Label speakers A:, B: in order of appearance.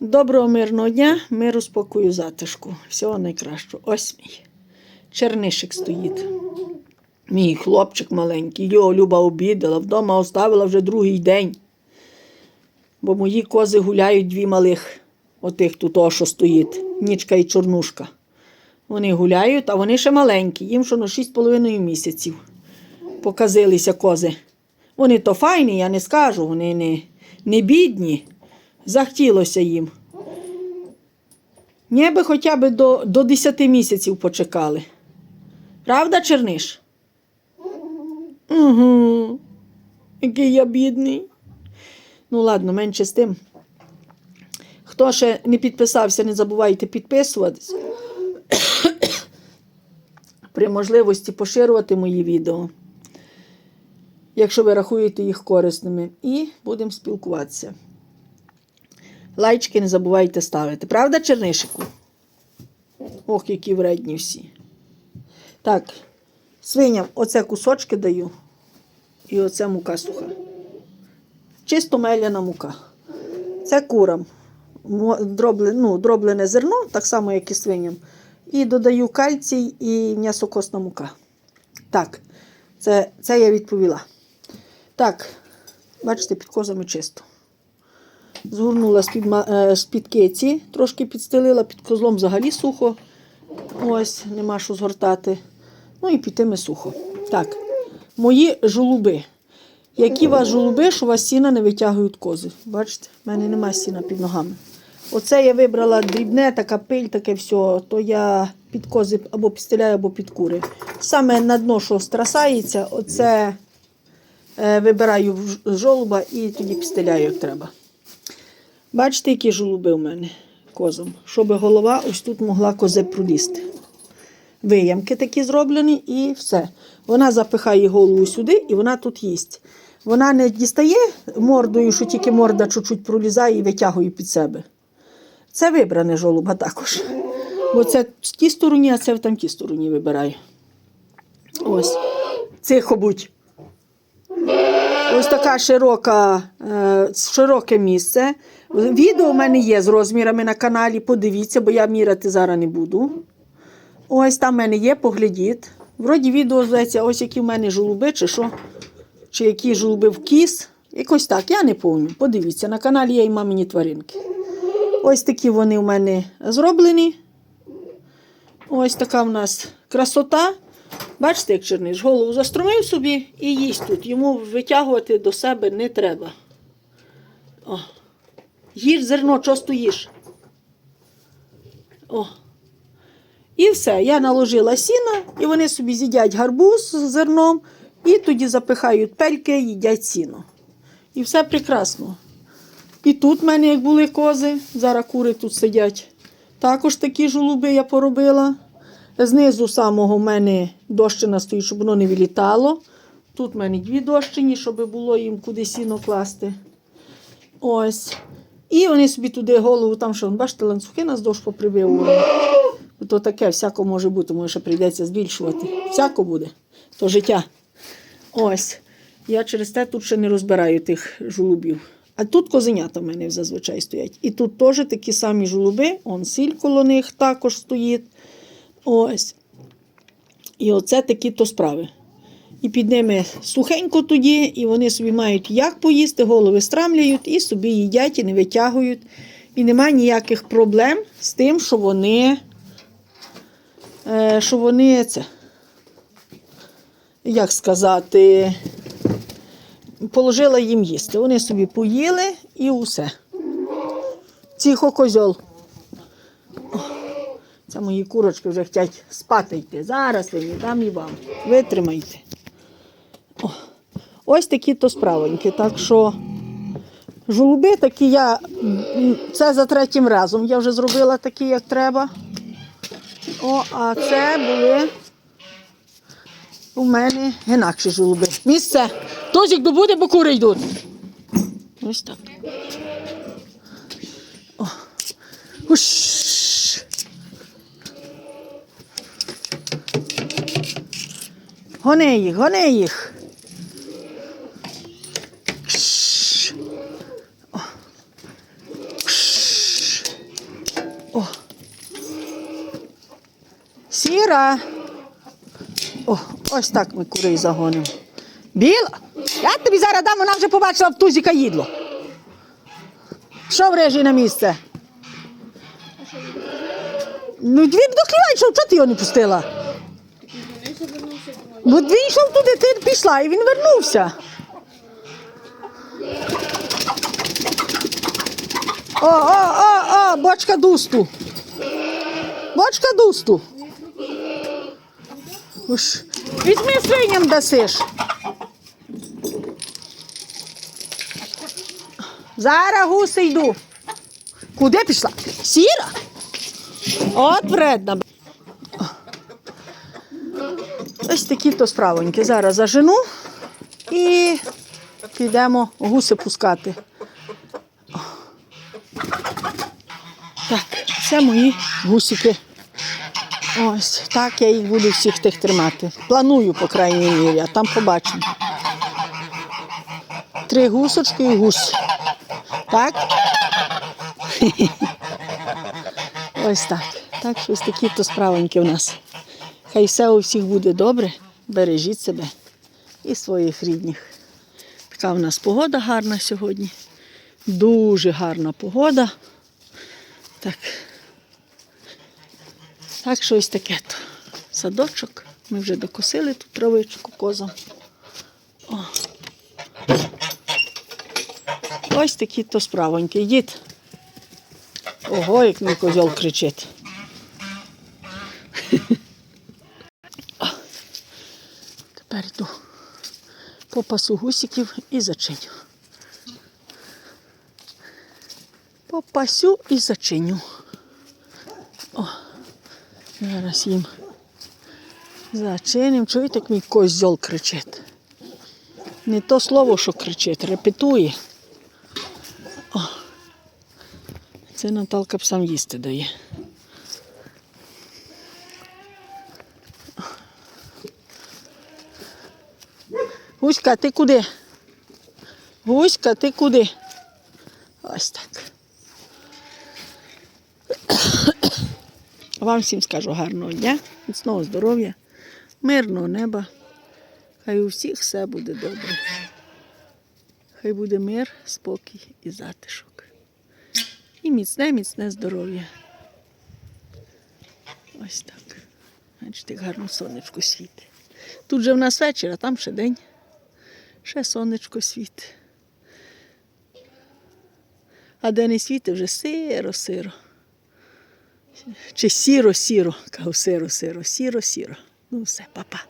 A: Доброго мирного дня, миру, спокою, затишку. Всього найкращого. Ось мій. Чернишик стоїть. Мій хлопчик маленький. Його Люба обідала, вдома оставила вже другий день. Бо мої кози гуляють дві малих, отих тут, о, що стоїть, нічка і чорнушка. Вони гуляють, а вони ще маленькі, їм що на 6,5 місяців. Показилися кози. Вони то файні, я не скажу, вони не, не бідні. Захотілося їм. Ніби хоча б до, до 10 місяців почекали. Правда, Черниш? Угу. Який я бідний. Ну, ладно, менше з тим. Хто ще не підписався, не забувайте підписуватись. При можливості поширювати мої відео, якщо ви рахуєте їх корисними. І будемо спілкуватися. Лайчики не забувайте ставити. Правда, чернишику? Ох, які вредні всі. Так, свиням оце кусочки даю. І оце мука суха. Чисто меляна мука. Це курам. Мо- Дробле, ну, дроблене зерно, так само, як і свиням. І додаю кальцій і м'ясокосна мука. Так, це, це я відповіла. Так, бачите, під козами чисто. Згорнула з-під, е, з-під киці, трошки підстелила, під козлом взагалі сухо. Ось, нема що згортати. Ну і під тими сухо. Так, мої жолуби. Які у вас жолуби, що у вас сіна не витягують кози? Бачите, в мене немає сіна під ногами. Оце я вибрала дрібне, така пиль, таке все, то я під кози або підстеляю, або під кури. Саме на дно, що страсається, оце е, вибираю жолуба і тоді підстеляю, як треба. Бачите, які жолуби у мене козом, щоб голова ось тут могла козе пролізти. Виямки такі зроблені і все. Вона запихає голову сюди і вона тут їсть. Вона не дістає мордою, що тільки морда чуть-чуть пролізає і витягує під себе. Це вибране жолуба також. Бо це в тій стороні, а це в там тій стороні вибираю. Ось. Тихо будь. Ось така широка, е, широке місце. Відео в мене є з розмірами на каналі. Подивіться, бо я міряти зараз не буду. Ось там в мене є, поглядіть. Вроді відео зветься, ось які в мене жолуби, чи що, чи які жолуби в кіс. Якось так, я не пам'ятаю. Подивіться, на каналі є і мамині тваринки. Ось такі вони в мене зроблені. Ось така в нас красота. Бачите, як черниш, голову заструмив собі і їсть тут. Йому витягувати до себе не треба. О. Їж зерно, чого стоїш. О. І все. Я наложила сіно, і вони собі з'їдять гарбуз з зерном, і тоді запихають пельки, їдять сіно. І все прекрасно. І тут в мене, як були кози, зараз кури тут сидять. Також такі жолуби я поробила. Знизу самого в мене дощина стоїть, щоб воно не вилітало. Тут в мене дві дощині, щоб було їм куди сіно класти. Ось. І вони собі туди голову, там що, бачите, ланцюги наздовж поприбивували. То таке всяко може бути, може ще прийдеться збільшувати. Всяко буде. То життя. Ось. Я через те тут ще не розбираю тих жолубів. А тут козенята в мене зазвичай стоять. І тут теж такі самі жолуби, он сіль коло них також стоїть. Ось. І оце такі то справи. І під ними сухенько тоді, і вони собі мають як поїсти, голови страмляють і собі їдять і не витягують. І немає ніяких проблем з тим, що вони, е, що вони це, як сказати, положила їм їсти. Вони собі поїли і усе. Тихо козьол. Мої курочки вже хочуть спати йти. Зараз я дам і вам. Витримайте. О, ось такі то справоньки. Так що жолуби такі я. Це за третім разом. Я вже зробила такі, як треба. О, а це були у мене інакші жолуби. Місце. Тозік добуде, бо кури йдуть. Ось так. О. Уш. Гони їх, гони їх. О. Сіра. О, Ось так ми курей загонимо. Біла. Я тобі зараз дам, вона вже побачила в тузіка їдло. Що врежі на місце? Ну, Він доклівай, що ти його не пустила. Бо він йшов туди, ти пішла і він вернувся. О, о, о, о, бочка дусту. Бочка дусту. Уж, візьми свиням дасиш. Зараз гуси йду. Куди пішла? Сіра? От вредна. Ось такі то справоньки. Зараз зажену і підемо гуси пускати. Так, це мої гусики. Ось так я їх буду всіх тих тримати. Планую, по крайній мірі, а там побачимо. Три гусочки і гусь. Так? Ось так. Так що ось такі то справоньки в нас. Хай все у всіх буде добре. Бережіть себе і своїх рідних. Така в нас погода гарна сьогодні. Дуже гарна погода. Так. Так що ось таке то. Садочок. Ми вже докосили ту травичку козам. О. Ось такі то справоньки. Йдіть. Ого, як мій козьол кричить. Тепер йду по пасу гусиків і зачиню. Попасю і зачиню. О, зараз їм зачиним. Чуєте, як мій козьол кричить? Не то слово, що кричить, репетує. О, це Наталка псам їсти дає. Гуська, ти куди? Гуська, ти куди? Ось так. Вам всім скажу гарного дня, міцного здоров'я, мирного неба. Хай у всіх все буде добре. Хай буде мир, спокій і затишок. І міцне, міцне здоров'я. Ось так. Бачите, гарно сонечко світить. Тут же в нас вечір, а там ще день. Ще сонечко світить. А де не світить, вже сиро-сиро. Чи сіро-сіро, кажу сиро-сиро, сіро-сіро. Ну все, па-па.